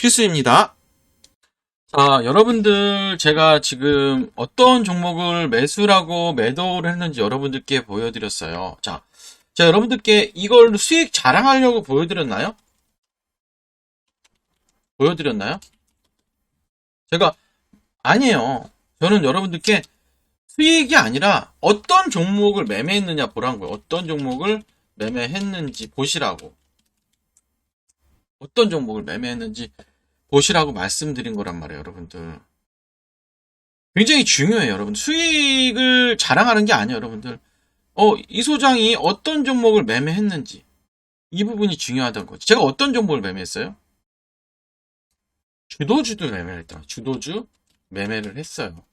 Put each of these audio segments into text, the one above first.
필수입니다. 자, 여러분들 제가 지금 어떤 종목을 매수라고 매도를 했는지 여러분들께 보여드렸어요. 자, 자 여러분들께 이걸 수익 자랑하려고 보여드렸나요? 보여드렸나요? 제가 아니에요. 저는 여러분들께 수익이 아니라 어떤 종목을 매매했느냐 보라는 거예요. 어떤 종목을 매매했는지 보시라고. 어떤 종목을 매매했는지 보시라고 말씀드린 거란 말이에요, 여러분들. 굉장히 중요해요, 여러분. 수익을 자랑하는 게 아니에요, 여러분들. 어, 이 소장이 어떤 종목을 매매했는지. 이 부분이 중요하다는 거죠. 제가 어떤 종목을 매매했어요? 주도주도 매매했다. 주도주 매매를 했어요.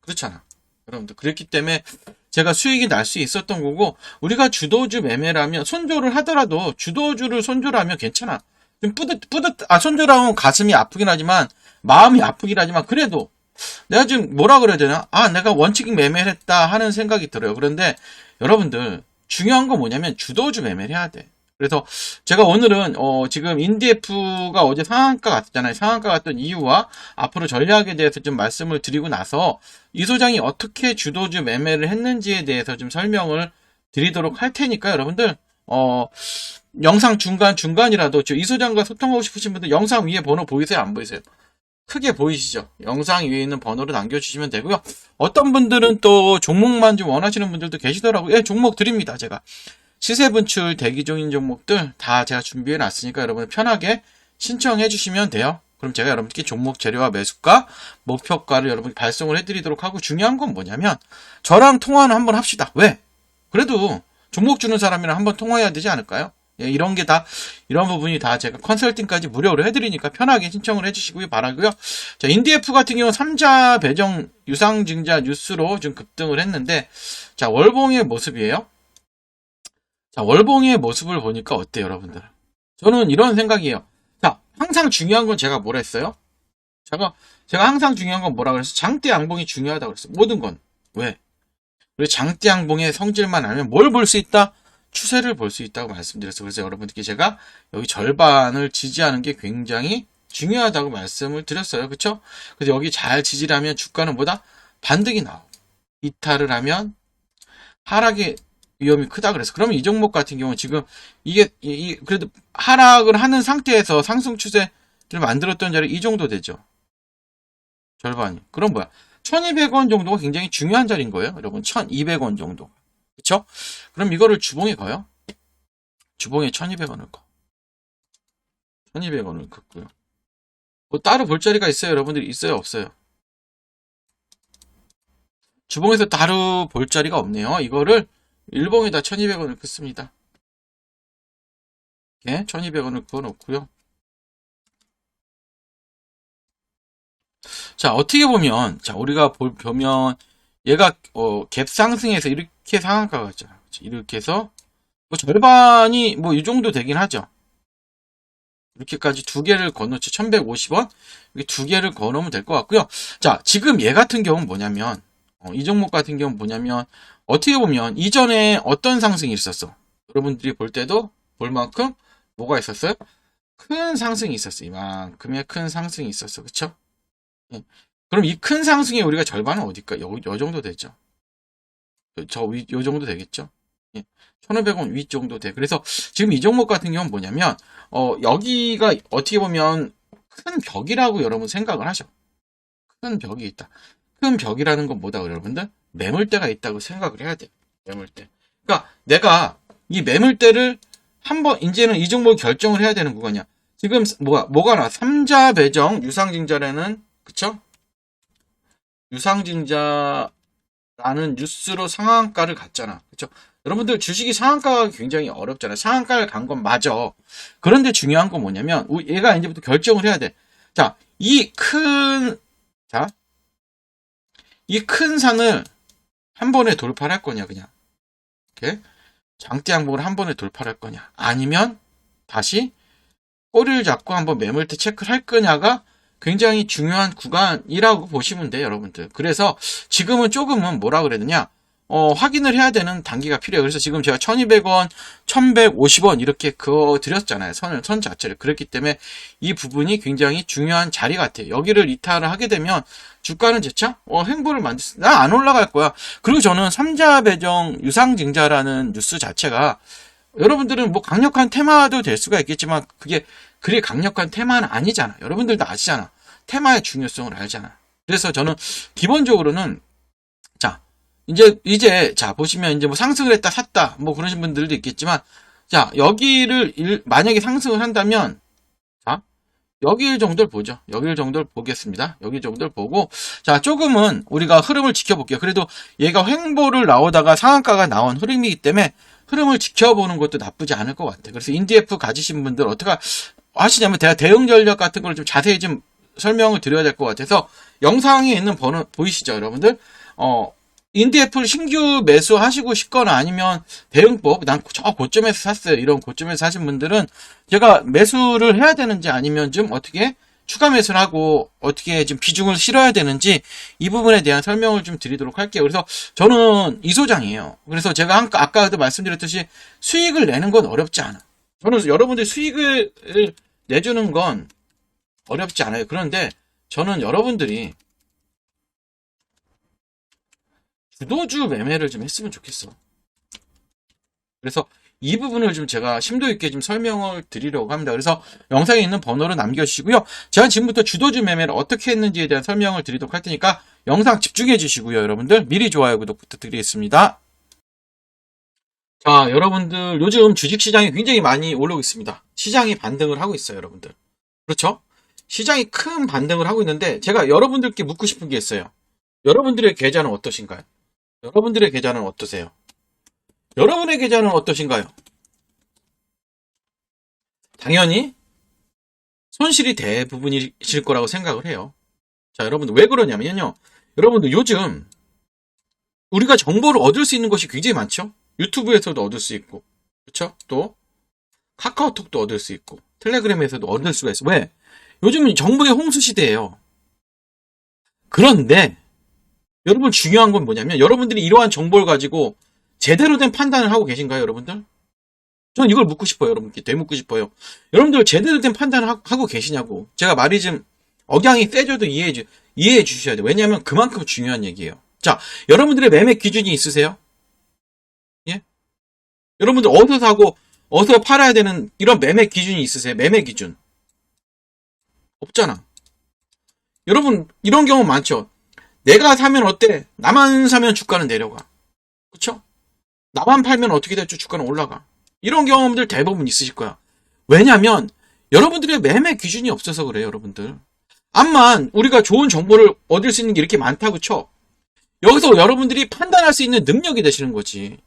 그렇잖아. 여러분들. 그랬기 때문에 제가 수익이 날 수 있었던 거고, 우리가 주도주 매매라면, 손조를 하더라도, 주도주를 손조라면 괜찮아. 좀 뿌듯, 뿌듯, 아, 손조라면 가슴이 아프긴 하지만, 마음이 아프긴 하지만, 그래도, 내가 지금 뭐라 그래야 되나? 아, 내가 원칙 매매를 했다 하는 생각이 들어요. 그런데, 여러분들, 중요한 건 뭐냐면, 주도주 매매를 해야 돼. 그래서 제가 오늘은 어 지금 인디에프가 어제 상한가 갔잖아요. 상한가 갔던 이유와 앞으로 전략에 대해서 좀 말씀을 드리고 나서 이 소장이 어떻게 주도주 매매를 했는지에 대해서 좀 설명을 드리도록 할 테니까 여러분들 어 영상 중간 중간이라도 이 소장과 소통하고 싶으신 분들 영상 위에 번호 보이세요? 안 보이세요? 크게 보이시죠? 영상 위에 있는 번호를 남겨주시면 되고요. 어떤 분들은 또 종목만 좀 원하시는 분들도 계시더라고요. 예, 종목 드립니다, 제가. 시세 분출 대기 중인 종목들 다 제가 준비해 놨으니까 여러분 편하게 신청해 주시면 돼요. 그럼 제가 여러분께 종목 재료와 매수가, 목표가를 여러분께 발송을 해드리도록 하고 중요한 건 뭐냐면 저랑 통화는 한번 합시다. 왜? 그래도 종목 주는 사람이랑 한번 통화해야 되지 않을까요? 예, 이런 게 다, 이런 부분이 다 제가 컨설팅까지 무료로 해드리니까 편하게 신청을 해주시고요. 바라고요 자, 인디에프 같은 경우 3자 배정 유상증자 뉴스로 좀 급등을 했는데, 자, 월봉의 모습이에요. 자, 월봉의 모습을 보니까 어때요, 여러분들? 저는 이런 생각이에요. 자, 항상 중요한 건 제가 뭐라 했어요? 제가, 제가 항상 중요한 건 뭐라 그랬어요? 장대 양봉이 중요하다고 그랬어요. 모든 건. 왜? 우리 장대 양봉의 성질만 알면 뭘 볼 수 있다? 추세를 볼 수 있다고 말씀드렸어요. 그래서 여러분들께 제가 여기 절반을 지지하는 게 굉장히 중요하다고 말씀을 드렸어요. 그쵸? 그래서 여기 잘 지지를 하면 주가는 보다 반등이 나오고, 이탈을 하면 하락이 위험이 크다 그래서 그러면 이 종목 같은 경우는 지금 이게 이, 이, 그래도 하락을 하는 상태에서 상승 추세를 만들었던 자리 이 정도 되죠. 절반이. 그럼 뭐야? 1200원 정도가 굉장히 중요한 자리인 거예요. 여러분 1200원 정도. 그쵸? 그럼 이거를 주봉에 거요. 주봉에 1200원을 거. 1200원을 긋고요. 뭐 따로 볼 자리가 있어요, 여러분들 있어요, 없어요? 주봉에서 따로 볼 자리가 없네요. 이거를 일봉에다 1200원을 긋습니다. 예, 1200원을 그어 놓고요. 자, 어떻게 보면, 자, 우리가 볼, 보면, 얘가, 어, 갭 상승해서 이렇게 상한가가. 그치? 이렇게 해서, 뭐 절반이 뭐 이 정도 되긴 하죠. 이렇게까지 두 개를 건너치 1150원? 이렇게 두 개를 건너면 될 것 같고요. 자, 지금 얘 같은 경우는 뭐냐면, 어, 이 종목 같은 경우는 뭐냐면, 어떻게 보면, 이전에 어떤 상승이 있었어? 여러분들이 볼 때도 볼 만큼 뭐가 있었어요? 큰 상승이 있었어. 이만큼의 큰 상승이 있었어. 그쵸? 예. 그럼 이 큰 상승의 우리가 절반은 어딜까? 요, 요 정도 되죠. 저 위, 요 정도 되겠죠? 예. 1,500원 위 정도 돼. 그래서 지금 이 종목 같은 경우는 뭐냐면, 어, 여기가 어떻게 보면 큰 벽이라고 여러분 생각을 하셔. 큰 벽이 있다. 큰 벽이라는 건 뭐다, 여러분들? 매물대가 있다고 생각을 해야 돼. 매물대. 그러니까 내가 이 매물대를 한번, 이제는 이 종목 결정을 해야 되는 구간이야. 지금 뭐가, 뭐가 나? 삼자 배정, 유상증자라는, 그쵸? 유상증자라는 뉴스로 상한가를 갔잖아. 그쵸? 여러분들 주식이 상한가가 굉장히 어렵잖아요. 상한가를 간 건 맞아. 그런데 중요한 건 뭐냐면, 우- 얘가 이제부터 결정을 해야 돼. 자, 이 큰, 자, 이 큰 산을 한 번에 돌파를 할 거냐, 그냥. 이렇게. 장대 항목을 한 번에 돌파를 할 거냐. 아니면, 다시 꼬리를 잡고 한번 매물대 체크를 할 거냐가 굉장히 중요한 구간이라고 보시면 돼요, 여러분들. 그래서 지금은 조금은 뭐라 되냐. 어, 확인을 해야 되는 단계가 필요해요. 그래서 지금 제가 1200원, 1150원 이렇게 그어 드렸잖아요. 선을, 선 자체를. 그렇기 때문에 이 부분이 굉장히 중요한 자리 같아요. 여기를 이탈을 하게 되면 주가는 재차 어, 행보를 만들 수, 나 안 올라갈 거야. 그리고 저는 삼자 배정 유상증자라는 뉴스 자체가 여러분들은 뭐 강력한 테마도 될 수가 있겠지만 그게 그리 강력한 테마는 아니잖아. 여러분들도 아시잖아. 테마의 중요성을 알잖아. 그래서 저는 기본적으로는 자 이제 이제 자 보시면 이제 뭐 상승을 했다 샀다 뭐 그러신 분들도 있겠지만 자 여기를 일- 만약에 상승을 한다면 자 여기 정도를 보죠. 여기 정도를 보겠습니다. 여기 정도를 보고 자 조금은 우리가 흐름을 지켜볼게요. 그래도 얘가 횡보를 나오다가 상한가가 나온 흐름이기 때문에 흐름을 지켜보는 것도 나쁘지 않을 것 같아요. 그래서 인디F 가지신 분들 어떻게 하시냐면 제가 대응 전략 같은 걸 좀 자세히 좀 설명을 드려야 될 것 같아서 영상에 있는 번호 보이시죠, 여러분들? 어, 인디애플 신규 매수하시고 싶거나 아니면 대응법, 난 저 고점에서 샀어요. 이런 고점에서 사신 분들은 제가 매수를 해야 되는지 아니면 좀 어떻게 추가 매수를 하고 어떻게 좀 비중을 실어야 되는지 이 부분에 대한 설명을 좀 드리도록 할게요. 그래서 저는 이 소장이에요. 그래서 제가 한- 아까도 말씀드렸듯이 수익을 내는 건 어렵지 않아. 저는 여러분들 수익을 내주는 건 어렵지 않아요. 그런데 저는 여러분들이 주도주 매매를 좀 했으면 좋겠어. 그래서 이 부분을 좀 제가 심도 있게 좀 설명을 드리려고 합니다. 그래서 영상에 있는 번호를 남겨주시고요. 제가 지금부터 주도주 매매를 어떻게 했는지에 대한 설명을 드리도록 할 테니까 영상 집중해 주시고요. 여러분들 미리 좋아요, 구독 부탁드리겠습니다. 자, 여러분들 요즘 주식시장이 굉장히 많이 오르고 있습니다. 시장이 반등을 하고 있어요, 여러분들. 그렇죠? 시장이 큰 반등을 하고 있는데 제가 여러분들께 묻고 싶은 게 있어요. 여러분들의 계좌는 어떠신가요? 여러분들의 계좌는 어떠세요? 여러분의 계좌는 어떠신가요? 당연히 손실이 대부분이실 거라고 생각을 해요. 자, 여러분들 왜 그러냐면요. 여러분들 요즘 우리가 정보를 얻을 수 있는 것이 굉장히 많죠? 유튜브에서도 얻을 수 있고, 그렇죠? 또 카카오톡도 얻을 수 있고, 텔레그램에서도 얻을 수가 있어. 왜? 요즘은 정보의 홍수 시대예요. 그런데 여러분 중요한 건 뭐냐면 여러분들이 이러한 정보를 가지고 제대로 된 판단을 하고 계신가요, 여러분들? 저는 이걸 묻고 싶어요, 여러분께 되묻고 싶어요. 여러분들 제대로 된 판단을 하- 하고 계시냐고. 제가 말이 좀 억양이 세져도 이해해 주 이해해 주셔야 돼요. 왜냐하면 그만큼 중요한 얘기예요. 자, 여러분들의 매매 기준이 있으세요? 예? 여러분들 어디서 사고 어디서 팔아야 되는 이런 매매 기준이 있으세요? 매매 기준. 없잖아. 여러분 이런 경우 많죠. 내가 사면 어때? 나만 사면 주가는 내려가. 그쵸? 나만 팔면 어떻게 될지 주가는 올라가. 이런 경험들 대부분 있으실 거야. 왜냐면 여러분들의 매매 기준이 없어서 그래요, 여러분들. 암만 우리가 좋은 정보를 얻을 수 있는 게 이렇게 많다고 쳐. 여기서 여러분들이 판단할 수 있는 능력이 되시는 거지.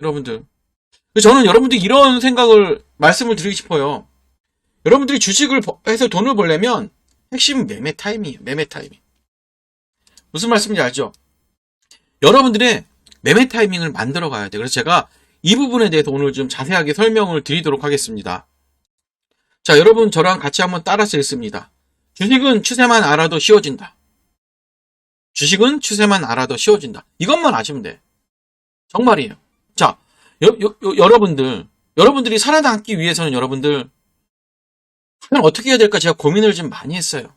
여러분들. 저는 여러분들이 이런 생각을 말씀을 드리고 싶어요. 여러분들이 주식을 버- 해서 돈을 벌려면 핵심은 매매 타임이에요. 매매 타이밍. 무슨 말씀인지 알죠? 여러분들의 매매 타이밍을 만들어 가야 돼. 그래서 제가 이 부분에 대해서 오늘 좀 자세하게 설명을 드리도록 하겠습니다. 자, 여러분 저랑 같이 한번 따라서 읽습니다. 주식은 추세만 알아도 쉬워진다. 주식은 추세만 알아도 쉬워진다. 이것만 아시면 돼. 정말이에요. 자, 여, 여, 여- 여러분들, 여러분들이 살아남기 위해서는 여러분들, 과연 어떻게 해야 될까 제가 고민을 좀 많이 했어요.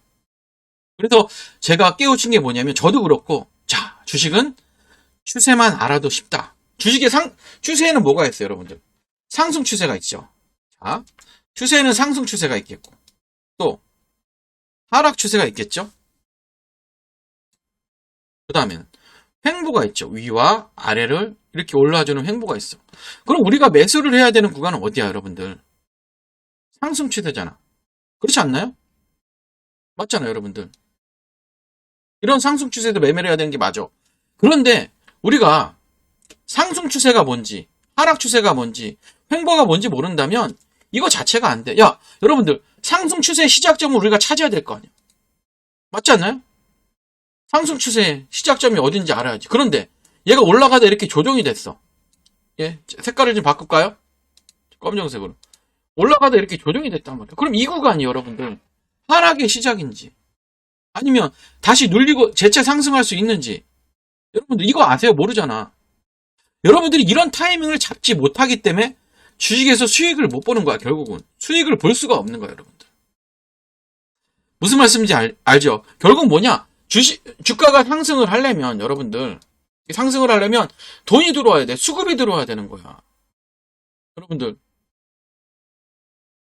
그래서 제가 깨우친 게 뭐냐면, 저도 그렇고, 자, 주식은 추세만 알아도 쉽다. 주식의 상, 추세에는 뭐가 있어요, 여러분들? 상승 추세가 있죠. 자, 추세에는 상승 추세가 있겠고, 또, 하락 추세가 있겠죠? 그 다음에는 횡보가 있죠. 위와 아래를 이렇게 올라주는 횡보가 있어. 그럼 우리가 매수를 해야 되는 구간은 어디야, 여러분들? 상승 추세잖아. 그렇지 않나요? 맞잖아요, 여러분들. 이런 상승 추세도 매매를 해야 되는 게 맞아. 그런데 우리가 상승 추세가 뭔지, 하락 추세가 뭔지, 횡보가 뭔지 모른다면 이거 자체가 안 돼. 야, 여러분들, 상승 추세의 시작점을 우리가 찾아야 될 거 아니야. 맞지 않나요? 상승 추세의 시작점이 어딘지 알아야지. 그런데 얘가 올라가다 이렇게 조정이 됐어. 예, 색깔을 좀 바꿀까요? 검정색으로. 올라가다 이렇게 조정이 됐단 말이에요. 그럼 이 구간이 여러분들 하락의 시작인지 아니면 다시 눌리고 재차 상승할 수 있는지 여러분들 이거 아세요? 모르잖아. 여러분들이 이런 타이밍을 잡지 못하기 때문에 주식에서 수익을 못 보는 거야, 결국은. 수익을 볼 수가 없는 거야, 여러분들. 무슨 말씀인지 알, 알죠? 결국 뭐냐? 주식, 주가가 상승을 하려면, 여러분들, 상승을 하려면 돈이 들어와야 돼. 수급이 들어와야 되는 거야. 여러분들.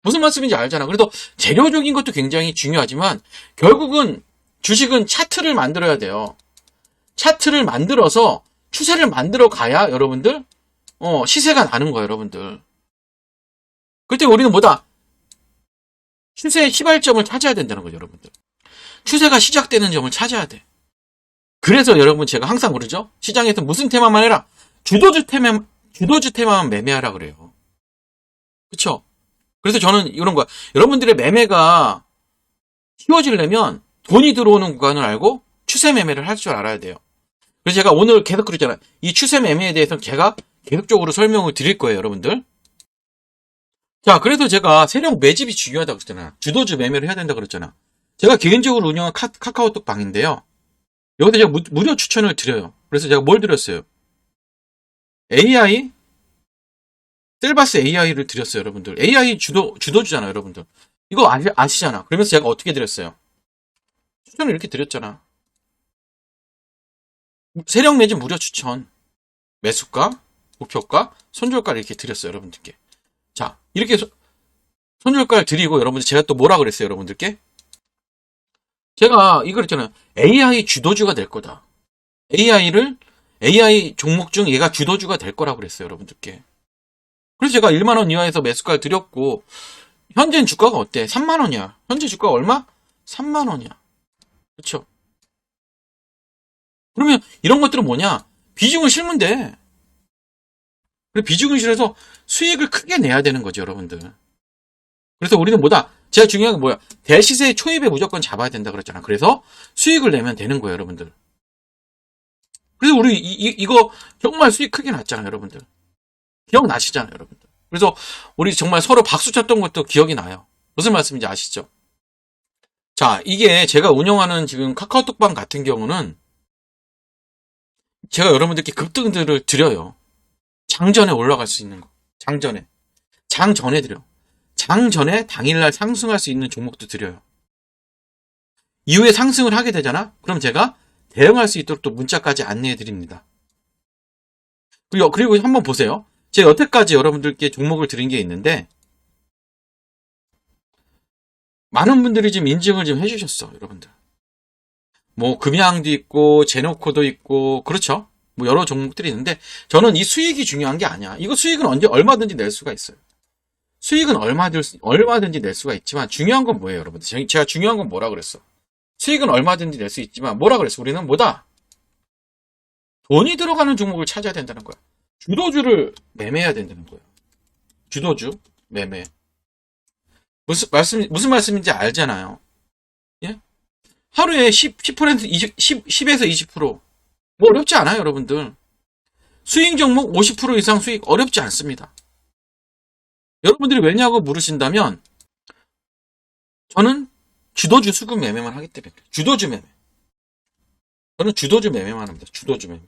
무슨 말씀인지 알잖아. 그래도 재료적인 것도 굉장히 중요하지만, 결국은 주식은 차트를 만들어야 돼요. 차트를 만들어서 추세를 만들어 가야 여러분들, 어, 시세가 나는 거예요, 여러분들. 그때 우리는 뭐다? 추세의 시발점을 찾아야 된다는 거죠, 여러분들. 추세가 시작되는 점을 찾아야 돼. 그래서 여러분 제가 항상 그러죠? 시장에서 무슨 테마만 해라. 주도주 테마, 주도주 테마만 매매하라 그래요. 그쵸? 그래서 저는 이런 거야. 여러분들의 매매가 쉬워지려면 돈이 들어오는 구간을 알고 추세 매매를 할 줄 알아야 돼요. 그래서 제가 오늘 계속 그러잖아요. 이 추세 매매에 대해서는 제가 계속적으로 설명을 드릴 거예요, 여러분들. 자, 그래서 제가 세력 매집이 중요하다고 했잖아. 주도주 매매를 해야 된다 그랬잖아. 제가 개인적으로 운영한 카, 카오톡 방인데요. 여기서 제가 무, 무료 추천을 드려요. 그래서 제가 뭘 드렸어요? AI? 셀바스 AI를 드렸어요, 여러분들. AI 주도, 주도주잖아요, 여러분들. 이거 아시, 아시잖아. 그러면서 제가 어떻게 드렸어요? 추천을 이렇게 드렸잖아. 세력 매집 무료 추천. 매수가, 목표가, 손절가를 이렇게 드렸어요, 여러분들께. 자, 이렇게 소- 손절가를 드리고 여러분들 제가 또 뭐라 그랬어요, 여러분들께? 제가 이거 그랬잖아요. AI 주도주가 될 거다. AI를 AI 종목 중 얘가 주도주가 될 거라고 그랬어요, 여러분들께. 그래서 제가 1만 원 이하에서 매수가를 드렸고 현재 주가가 어때? 3만 원이야. 현재 주가가 얼마? 3만 원이야. 그렇죠? 그러면 이런 것들은 뭐냐? 비중을 돼. 그리고 비중을 실어서 수익을 크게 내야 되는 거죠, 여러분들. 그래서 우리는 뭐다? 제가 중요한 게 뭐야? 대시세 초입에 무조건 잡아야 된다 그랬잖아. 그래서 수익을 내면 되는 거예요, 여러분들. 그래서 우리 이, 이- 이거 정말 수익 크게 났잖아요, 여러분들. 기억나시잖아요, 여러분들. 그래서 우리 정말 서로 박수 쳤던 것도 기억이 나요. 무슨 말씀인지 아시죠? 자, 이게 제가 운영하는 지금 카카오톡방 같은 경우는 제가 여러분들께 급등들을 드려요. 장전에 올라갈 수 있는 거. 장전에. 장전에 드려. 장전에 당일날 상승할 수 있는 종목도 드려요. 이후에 상승을 하게 되잖아? 그럼 제가 대응할 수 있도록 또 문자까지 안내해 드립니다. 그리고, 그리고 한번 보세요. 제가 여태까지 여러분들께 종목을 드린 게 있는데, 많은 분들이 지금 인증을 좀 해주셨어, 여러분들. 뭐, 금양도 있고, 제노코도 있고, 그렇죠? 뭐, 여러 종목들이 있는데, 저는 이 수익이 중요한 게 아니야. 이거 수익은 언제, 얼마든지 낼 수가 있어요. 수익은 얼마든, 얼마든지 낼 수가 있지만 중요한 건 뭐예요, 여러분들? 제- 제가 중요한 건 뭐라 그랬어? 수익은 얼마든지 낼 수 있지만 뭐라 그랬어? 우리는 뭐다? 돈이 들어가는 종목을 찾아야 된다는 거야. 주도주를 매매해야 된다는 거예요. 주도주 매매. 무슨 말씀 무슨 말씀인지 알잖아요. 예? 하루에 10, 10% 20, 10, 10에서 20%. 뭐 어렵지 않아요, 여러분들. 수익 종목 50% 이상 수익 어렵지 않습니다. 여러분들이 왜냐고 물으신다면 저는 주도주 수급 매매만 하기 때문에. 주도주 매매. 저는 주도주 매매만 합니다. 주도주 매매.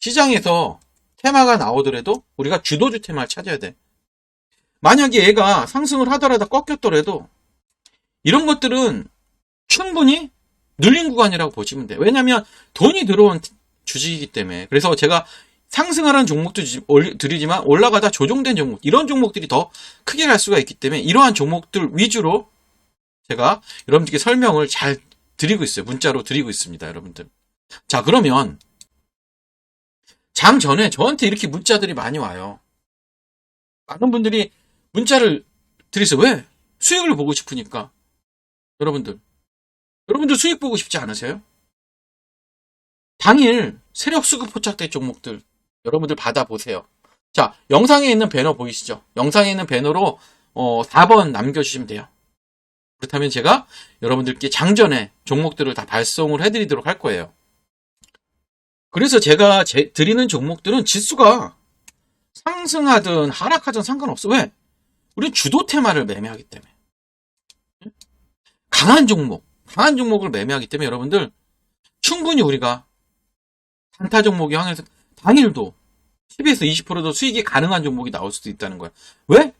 시장에서 테마가 나오더라도 우리가 주도주 테마를 찾아야 돼. 만약에 얘가 상승을 하더라도 꺾였더라도 이런 것들은 충분히 눌린 구간이라고 보시면 돼요. 왜냐하면 돈이 들어온 주식이기 때문에. 그래서 제가 상승하는 종목도 드리지만 올라가다 조정된 종목, 이런 종목들이 더 크게 갈 수가 있기 때문에 이러한 종목들 위주로 제가 여러분들께 설명을 잘 드리고 있어요. 문자로 드리고 있습니다, 여러분들. 자, 그러면 장 전에 저한테 이렇게 문자들이 많이 와요. 많은 분들이 문자를 드리세요. 왜? 수익을 보고 싶으니까. 여러분들. 여러분들 수익 보고 싶지 않으세요? 당일 세력 수급 포착된 종목들 여러분들 받아보세요. 자, 영상에 있는 배너 보이시죠? 영상에 있는 배너로 어, 4번 남겨주시면 돼요. 그렇다면 제가 여러분들께 장전에 종목들을 다 발송을 해드리도록 할 거예요. 그래서 제가 제- 드리는 종목들은 지수가 상승하든 하락하든 상관없어. 왜? 우리는 주도 테마를 매매하기 때문에. 강한 종목, 강한 종목을 매매하기 때문에 여러분들 충분히 우리가 단타 종목이 항해서 당일도 10에서 20%도 수익이 가능한 종목이 나올 수도 있다는 거야. 왜?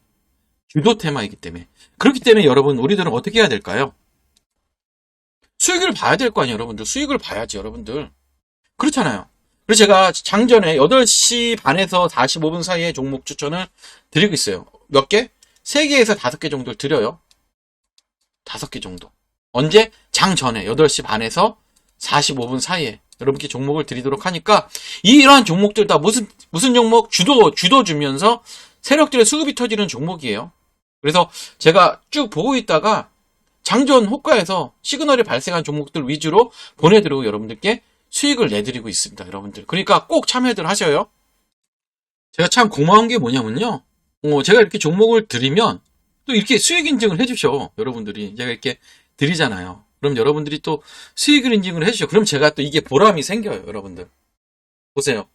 주도 테마이기 때문에. 그렇기 때문에 여러분, 우리들은 어떻게 해야 될까요? 수익을 봐야 될 거 아니에요, 여러분들. 수익을 봐야지, 여러분들. 그렇잖아요. 그래서 제가 장전에 8시 반에서 45분 사이에 종목 추천을 드리고 있어요. 몇 개? 3개에서 5개 정도를 드려요. 5개 정도. 언제? 장 전에 8시 반에서 45분 사이에 여러분께 종목을 드리도록 하니까 이러한 종목들 다 무슨 무슨 종목 주도 주도 주면서 세력들의 수급이 터지는 종목이에요. 그래서 제가 쭉 보고 있다가 장전 호가에서 시그널이 발생한 종목들 위주로 보내드리고 여러분들께 수익을 내드리고 있습니다, 여러분들. 그러니까 꼭 참여들 하셔요. 제가 참 고마운 게 뭐냐면요. 어, 제가 이렇게 종목을 드리면 또 이렇게 수익 인증을 해주셔, 여러분들이. 제가 이렇게 드리잖아요. 그럼 여러분들이 또 수익을 인증을 해주셔. 그럼 제가 또 이게 보람이 생겨요, 여러분들. 보세요.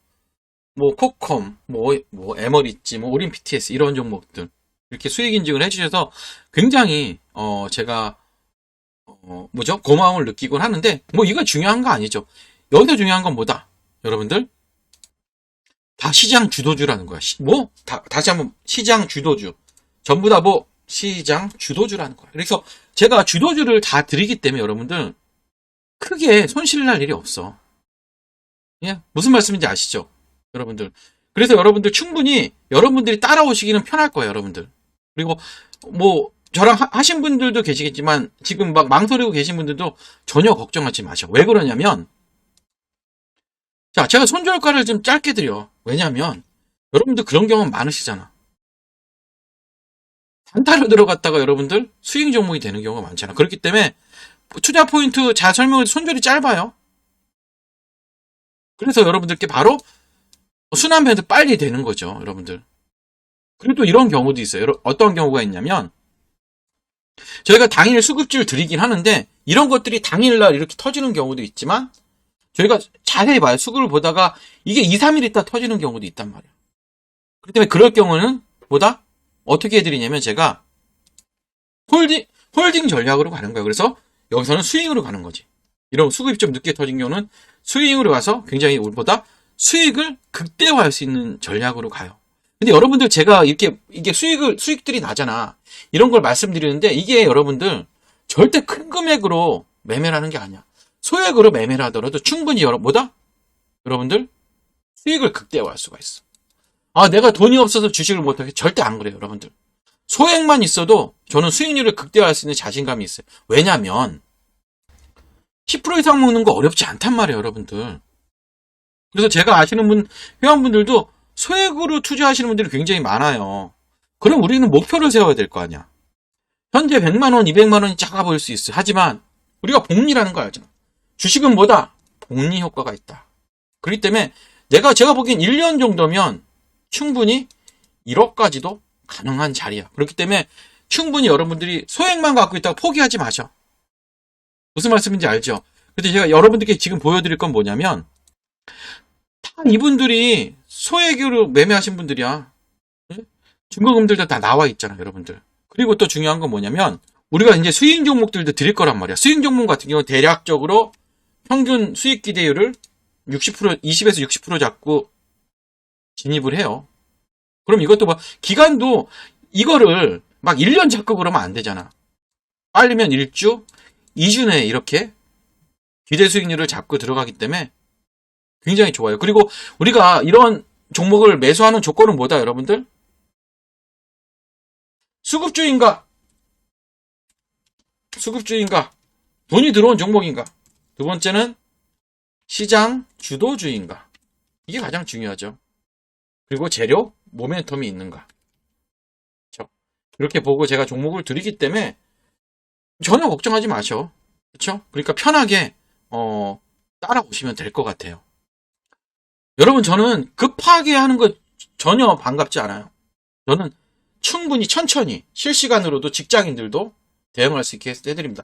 뭐, 코컴, 뭐, 뭐, 에머리지, 뭐, 오린 PTS, 이런 종목들. 이렇게 수익 인증을 해주셔서 굉장히, 어, 제가, 어, 뭐죠? 고마움을 느끼곤 하는데, 뭐, 이거 중요한 거 아니죠. 여기서 중요한 건 뭐다? 여러분들? 다 시장 주도주라는 거야. 시- 뭐? 다, 다시 한번, 시장 주도주. 전부 다 뭐, 시장 주도주라는 거야. 그래서 제가 주도주를 다 드리기 때문에 여러분들, 크게 손실 날 일이 없어. 예? 무슨 말씀인지 아시죠? 여러분들. 그래서 여러분들 충분히 여러분들이 따라오시기는 편할 거예요, 여러분들. 그리고 뭐 저랑 하- 하신 분들도 계시겠지만 지금 막 망설이고 계신 분들도 전혀 걱정하지 마셔. 왜 그러냐면 자, 제가 손절가를 좀 짧게 드려. 왜냐면 여러분들 그런 경험 많으시잖아. 단타로 들어갔다가 여러분들 수익 종목이 되는 경우가 많잖아. 그렇기 때문에 투자 포인트 잘 설명을 손절이 짧아요. 그래서 여러분들께 바로 순환 배도 빨리 되는 거죠, 여러분들. 그리고 또 이런 경우도 있어요. 어떤 경우가 있냐면 저희가 당일 수급주를 드리긴 하는데 이런 것들이 당일날 이렇게 터지는 경우도 있지만 저희가 자세히 봐요. 수급을 보다가 이게 2, 3일 있다 터지는 경우도 있단 말이에요. 그렇기 때문에 그럴 경우는 뭐다? 어떻게 해드리냐면 제가 홀딩, 홀딩 전략으로 가는 거예요. 그래서 여기서는 스윙으로 가는 거지. 이런 수급이 좀 늦게 터진 경우는 스윙으로 가서 굉장히 우리보다 수익을 극대화할 수 있는 전략으로 가요. 근데 여러분들 제가 이렇게 이게 수익을 수익들이 나잖아. 이런 걸 말씀드리는데 이게 여러분들 절대 큰 금액으로 매매를 하는 게 아니야. 소액으로 매매를 하더라도 충분히 여러 뭐다? 여러분들 수익을 극대화할 수가 있어. 아, 내가 돈이 없어서 주식을 못하게 절대 안 그래요, 여러분들. 소액만 있어도 저는 수익률을 극대화할 수 있는 자신감이 있어요. 왜냐면 10% 이상 먹는 거 어렵지 않단 말이에요, 여러분들. 그래서 제가 아시는 분, 회원분들도 소액으로 투자하시는 분들이 굉장히 많아요. 그럼 우리는 목표를 세워야 될 거 아니야. 현재 100만원, 200만원이 작아 보일 수 있어. 하지만 우리가 복리라는 거 알잖아. 주식은 뭐다? 복리 효과가 있다. 그렇기 때문에 내가 제가 보기엔 1년 정도면 충분히 1억까지도 가능한 자리야. 그렇기 때문에 충분히 여러분들이 소액만 갖고 있다가 포기하지 마셔. 무슨 말씀인지 알죠? 근데 제가 여러분들께 지금 보여드릴 건 뭐냐면 다 이분들이 소액으로 매매하신 분들이야. 예? 증거금들도 다 나와 있잖아, 여러분들. 그리고 또 중요한 건 뭐냐면 우리가 이제 수익 종목들도 드릴 거란 말이야. 수익 종목 같은 경우 는 대략적으로 평균 수익 기대율을 60% 20에서 60% 잡고 진입을 해요. 그럼 이것도 뭐 기간도 이거를 막 1년 잡고 그러면 안 되잖아. 빨리면 1주, 2주 내에 이렇게 기대 수익률을 잡고 들어가기 때문에 굉장히 좋아요. 그리고 우리가 이런 종목을 매수하는 조건은 뭐다, 여러분들? 수급주인가? 수급주인가? 돈이 들어온 종목인가? 두 번째는 시장 주도주인가? 이게 가장 중요하죠. 그리고 재료, 모멘텀이 있는가? 이렇게 보고 제가 종목을 드리기 때문에 전혀 걱정하지 마셔. 그렇죠? 그러니까 편하게 어, 따라오시면 될 것 같아요. 여러분 저는 급하게 하는 거 전혀 반갑지 않아요. 저는 충분히 천천히 실시간으로도 직장인들도 대응할 수 있게 해드립니다.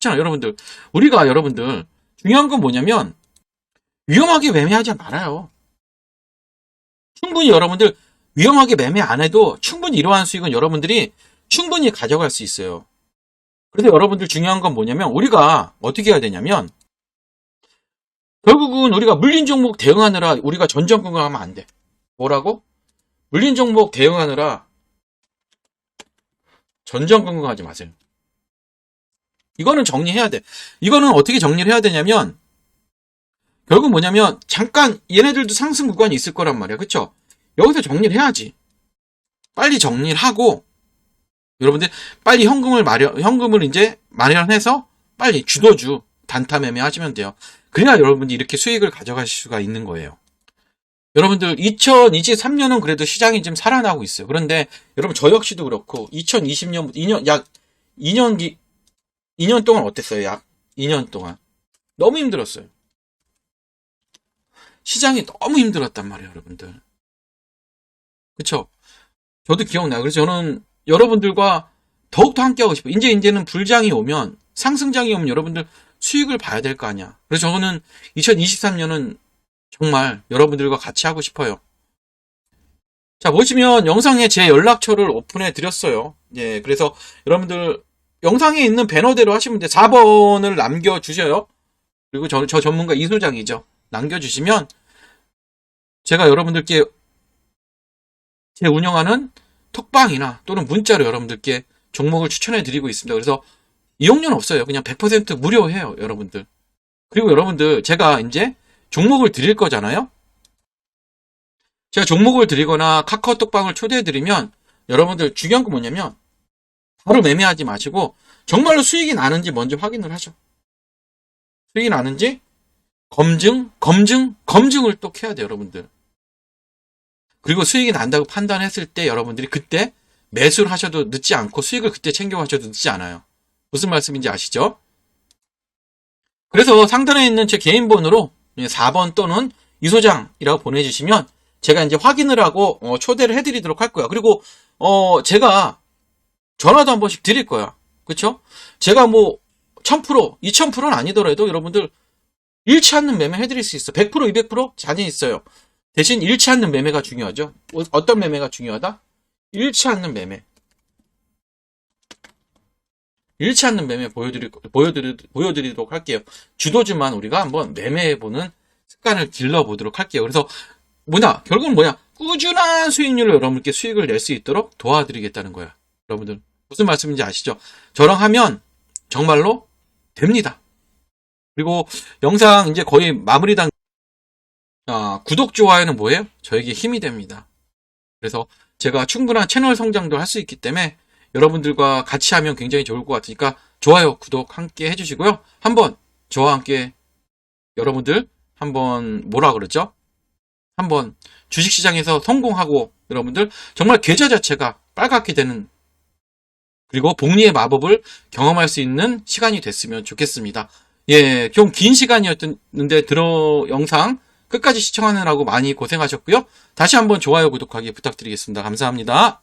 그렇잖아, 여러분들. 우리가 여러분들 중요한 건 뭐냐면 위험하게 매매하지 말아요. 충분히 여러분들 위험하게 매매 안 해도 충분히 이러한 수익은 여러분들이 충분히 가져갈 수 있어요. 그래서 여러분들 중요한 건 뭐냐면 우리가 어떻게 해야 되냐면 결국은 우리가 물린 종목 대응하느라 우리가 전전긍긍 하면 안 돼. 뭐라고? 물린 종목 대응하느라 전전긍긍 하지 마세요. 이거는 정리해야 돼. 이거는 어떻게 정리를 해야 되냐면 결국 뭐냐면 잠깐 얘네들도 상승 구간이 있을 거란 말이야. 그쵸? 여기서 정리를 해야지. 빨리 정리를 하고 여러분들 빨리 현금을 마련 현금을 이제 마련해서 빨리 주도주 단타 매매 하시면 돼요. 그래야 여러분들이 이렇게 수익을 가져가실 수가 있는 거예요. 여러분들 2023년은 그래도 시장이 좀 살아나고 있어요. 그런데 여러분 저 역시도 그렇고 2020년 2년 약 2년 기 2년 동안 어땠어요? 약 2년 동안 너무 힘들었어요. 시장이 너무 힘들었단 말이에요, 여러분들. 그쵸? 저도 기억나요. 그래서 저는 여러분들과 더욱더 함께하고 싶어요. 이제, 이제는 불장이 오면, 상승장이 오면 여러분들 수익을 봐야 될 거 아니야. 그래서 저는 2023년은 정말 여러분들과 같이 하고 싶어요. 자, 보시면 영상에 제 연락처를 오픈해 드렸어요. 예, 그래서 여러분들 영상에 있는 배너대로 하시면 돼. 4번을 남겨주셔요. 그리고 저, 저 전문가 이소장이죠. 남겨주시면 제가 여러분들께 제 운영하는 톡방이나 또는 문자로 여러분들께 종목을 추천해 드리고 있습니다. 그래서 이용료는 없어요. 그냥 100% 무료해요, 여러분들. 그리고 여러분들 제가 이제 종목을 드릴 거잖아요. 제가 종목을 드리거나 카카오톡방을 초대해 드리면 여러분들 중요한 건 뭐냐면 바로 매매하지 마시고 정말로 수익이 나는지 먼저 확인을 하죠. 수익이 나는지 검증, 검증, 검증을 또 해야 돼요, 여러분들. 그리고 수익이 난다고 판단했을 때 여러분들이 그때 매수를 하셔도 늦지 않고 수익을 그때 챙겨 가셔도 늦지 않아요. 무슨 말씀인지 아시죠? 그래서 상단에 있는 제 개인 번호로 4번 또는 이소장이라고 보내주시면 제가 이제 확인을 하고 어, 초대를 해드리도록 할 거야. 그리고 어, 제가 전화도 한 번씩 드릴 거야. 그쵸? 제가 뭐, 1000%, 2000%는 아니더라도 여러분들, 잃지 않는 매매 해드릴 수 있어. 100%, 200% 자신 있어요. 대신 잃지 않는 매매가 중요하죠. 어- 어떤 매매가 중요하다? 잃지 않는 매매. 잃지 않는 매매 보여드릴, 보여드리, 보여드리도록 할게요. 주도주만 우리가 한번 매매해보는 습관을 길러보도록 할게요. 그래서 뭐냐? 결국은 뭐냐? 꾸준한 수익률로 여러분께 수익을 낼 수 있도록 도와드리겠다는 거야. 여러분들. 무슨 말씀인지 아시죠? 저랑 하면 정말로 됩니다. 그리고 영상 이제 거의 마무리 단, 아, 구독, 좋아요는 뭐예요? 저에게 힘이 됩니다. 그래서 제가 충분한 채널 성장도 할 수 있기 때문에 여러분들과 같이 하면 굉장히 좋을 것 같으니까 좋아요, 구독 함께 해주시고요. 한번 저와 함께 여러분들 한번 뭐라 그러죠? 한번 주식시장에서 성공하고 여러분들 정말 계좌 자체가 빨갛게 되는 그리고 복리의 마법을 경험할 수 있는 시간이 됐으면 좋겠습니다. 예, 좀 긴 시간이었는데 들어 영상 끝까지 시청하느라고 많이 고생하셨고요. 다시 한번 좋아요, 구독하기 부탁드리겠습니다. 감사합니다.